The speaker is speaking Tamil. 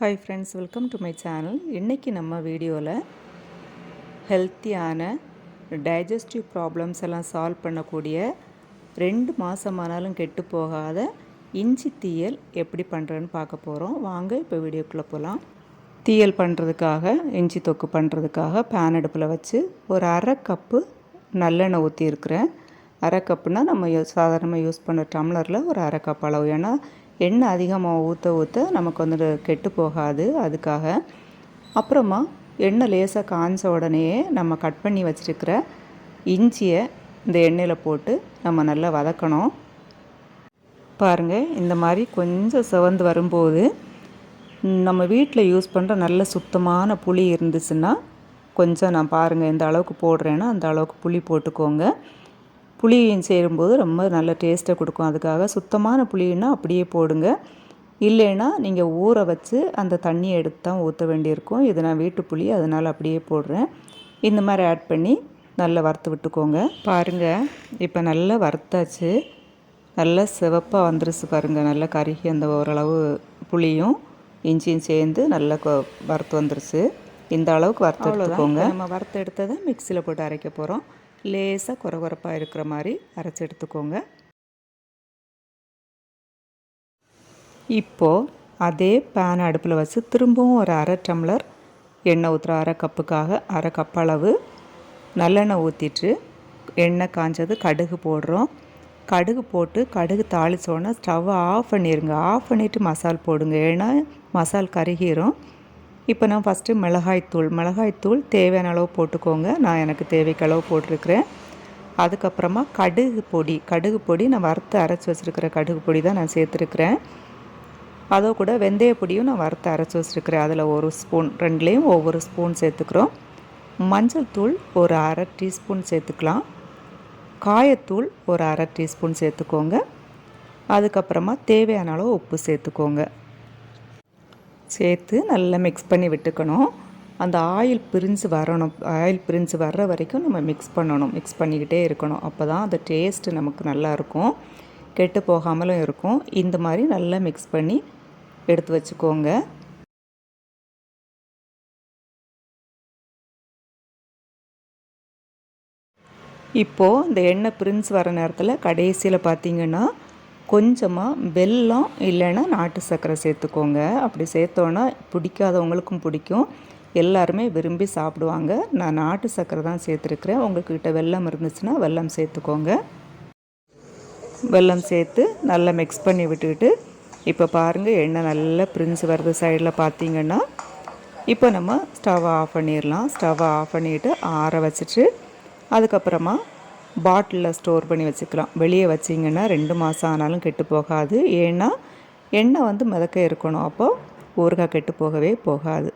Hi friends welcome to my channel இன்றைக்கி நம்ம வீடியோவில் ஹெல்த்தியான டைஜஸ்டிவ் ப்ராப்ளம்ஸ் எல்லாம் சால்வ் பண்ணக்கூடிய ரெண்டு மாதமானாலும் கெட்டு போகாத இஞ்சி தீயல் எப்படி பண்ணுறேன்னு பார்க்க போகிறோம் வாங்க இப்போ வீடியோக்குள்ளே போகலாம் தீயல் பண்ணுறதுக்காக இஞ்சி தொக்கு பண்ணுறதுக்காக பேன் அடுப்பில் வச்சு ஒரு அரை கப்பு நல்லெண்ணெய் ஊற்றியிருக்கிறேன் அரை கப்புனால் நம்ம சாதாரணமாக யூஸ் பண்ணுற டம்ளரில் ஒரு அரை கப் அளவு. ஏன்னா எண்ணெய் அதிகமாக ஊற்ற ஊற்ற நமக்கு வந்துட்டு கெட்டு போகாது. அதுக்காக அப்புறமா எண்ணெய் லேசாக காய்ஞ்ச உடனேயே நம்ம கட் பண்ணி வச்சுருக்கிற இஞ்சியை இந்த எண்ணெயில் போட்டு நம்ம நல்லா வதக்கணும். பாருங்கள் இந்த மாதிரி கொஞ்சம் சிவந்து வரும்போது நம்ம வீட்டில் யூஸ் பண்ணுற நல்ல சுத்தமான புளி இருந்துச்சுன்னா கொஞ்சம் நான் பாருங்கள் எந்த அளவுக்கு போடுறேன்னா அந்த அளவுக்கு புளி போட்டுக்கோங்க. புளியும் சேரும்போது ரொம்ப நல்ல டேஸ்ட்டை கொடுக்கும். அதுக்காக சுத்தமான புளின்னா அப்படியே போடுங்க. இல்லைன்னா நீங்கள் ஊற வச்சு அந்த தண்ணியை எடுத்து தான் ஊற்ற வேண்டியிருக்கும். இது நான் வீட்டு புளி அதனால் அப்படியே போடுறேன். இந்த மாதிரி ஆட் பண்ணி நல்லா வறுத்து விட்டுக்கோங்க. பாருங்கள் இப்போ நல்லா வறுத்தாச்சு. நல்லா சிவப்பாக வந்துருச்சு பாருங்கள் நல்லா கருகி அந்த ஓரளவு புளியும் இஞ்சியும் சேர்ந்து நல்லா வறுத்து வந்துருச்சு. இந்த அளவுக்கு வறுத்து எடுத்துக்கோங்க. நம்ம வறுத்து எடுத்ததை மிக்சியில் போட்டு அரைக்க போகிறோம் லேசாக குறகுறப்பாக இருக்கிற மாதிரி அரைச்சி எடுத்துக்கோங்க. இப்போது அதே பேன் அடுப்பில் வச்சு திரும்பவும் ஒரு அரை டம்ளர் எண்ணெய் ஊற்றுற அரை கப்புக்காக அரை கப் அளவு நல்லெண்ணெய் ஊற்றிட்டு எண்ணெய் காஞ்சது கடுகு போடுறோம். கடுகு போட்டு கடுகு தாளித்தோன்னே ஸ்டவ்வை ஆஃப் பண்ணிடுங்க ஆஃப் பண்ணிவிட்டு மசால் போடுங்க. ஏன்னா மசால் கருகிரும். இப்போ நான் ஃபஸ்ட்டு மிளகாய்த்தூள் மிளகாய்த்தூள் தேவையான அளவு போட்டுக்கோங்க. நான் எனக்கு தேவைக்கு அளவு போட்டிருக்கிறேன். அதுக்கப்புறமா கடுகு பொடி. கடுகு பொடி நான் வறுத்து அரைச்சி வச்சுருக்கிற கடுகு பொடி தான் நான் சேர்த்துருக்குறேன். அதோ கூட வெந்தய பொடியும் நான் வறுத்து அரைச்சி வச்சுருக்கிறேன். அதில் ஒரு ஸ்பூன் ரெண்டுலேயும் ஒவ்வொரு ஸ்பூன் சேர்த்துக்கிறோம். மஞ்சள் தூள் ஒரு அரை டீஸ்பூன் சேர்த்துக்கலாம். காயத்தூள் ஒரு அரை டீஸ்பூன் சேர்த்துக்கோங்க. அதுக்கப்புறமா தேவையான அளவு உப்பு சேர்த்துக்கோங்க. சேர்த்து நல்லா மிக்ஸ் பண்ணி விட்டுக்கணும். அந்த ஆயில் பிரிஞ்சு வரணும். ஆயில் பிரிஞ்சு வர்ற வரைக்கும் நம்ம மிக்ஸ் பண்ணணும். மிக்ஸ் பண்ணிக்கிட்டே இருக்கணும். அப்போ தான் அந்த டேஸ்ட்டு நமக்கு நல்லாயிருக்கும் கெட்டு போகாமலும் இருக்கும். இந்த மாதிரி நல்லா மிக்ஸ் பண்ணி எடுத்து வச்சுக்கோங்க. இப்போது இந்த எண்ணெய் பிரிஞ்சு வர நேரத்தில் கடைசியில் பார்த்திங்கன்னா கொஞ்சமாக வெல்லம் இல்லைன்னா நாட்டு சர்க்கரை சேர்த்துக்கோங்க. அப்படி சேர்த்தோன்னா பிடிக்காதவங்களுக்கும் பிடிக்கும். எல்லாருமே விரும்பி சாப்பிடுவாங்க. நான் நாட்டு சர்க்கரை தான் சேர்த்துருக்குறேன். உங்கள்கிட்ட வெல்லம் இருந்துச்சுன்னா வெல்லம் சேர்த்துக்கோங்க. வெல்லம் சேர்த்து நல்லா மிக்ஸ் பண்ணி விட்டுக்கிட்டு இப்போ பாருங்கள் எண்ணெய் நல்லா பிரிஞ்சு வருது சைடில் பார்த்தீங்கன்னா இப்போ நம்ம ஸ்டவ்வை ஆஃப் பண்ணிடலாம். ஸ்டவ்வை ஆஃப் பண்ணிவிட்டு ஆற வச்சுட்டு அதுக்கப்புறமா பாட்டிலில் ஸ்டோர் பண்ணி வச்சுக்கலாம். வெளியே வச்சிங்கன்னா ரெண்டு மாதம் ஆனாலும் கெட்டு போகாது. ஏன்னா எண்ணெய் வந்து மிதக்க இருக்கணும். அப்போது ஊறுகாய் கெட்டு போகவே போகாது.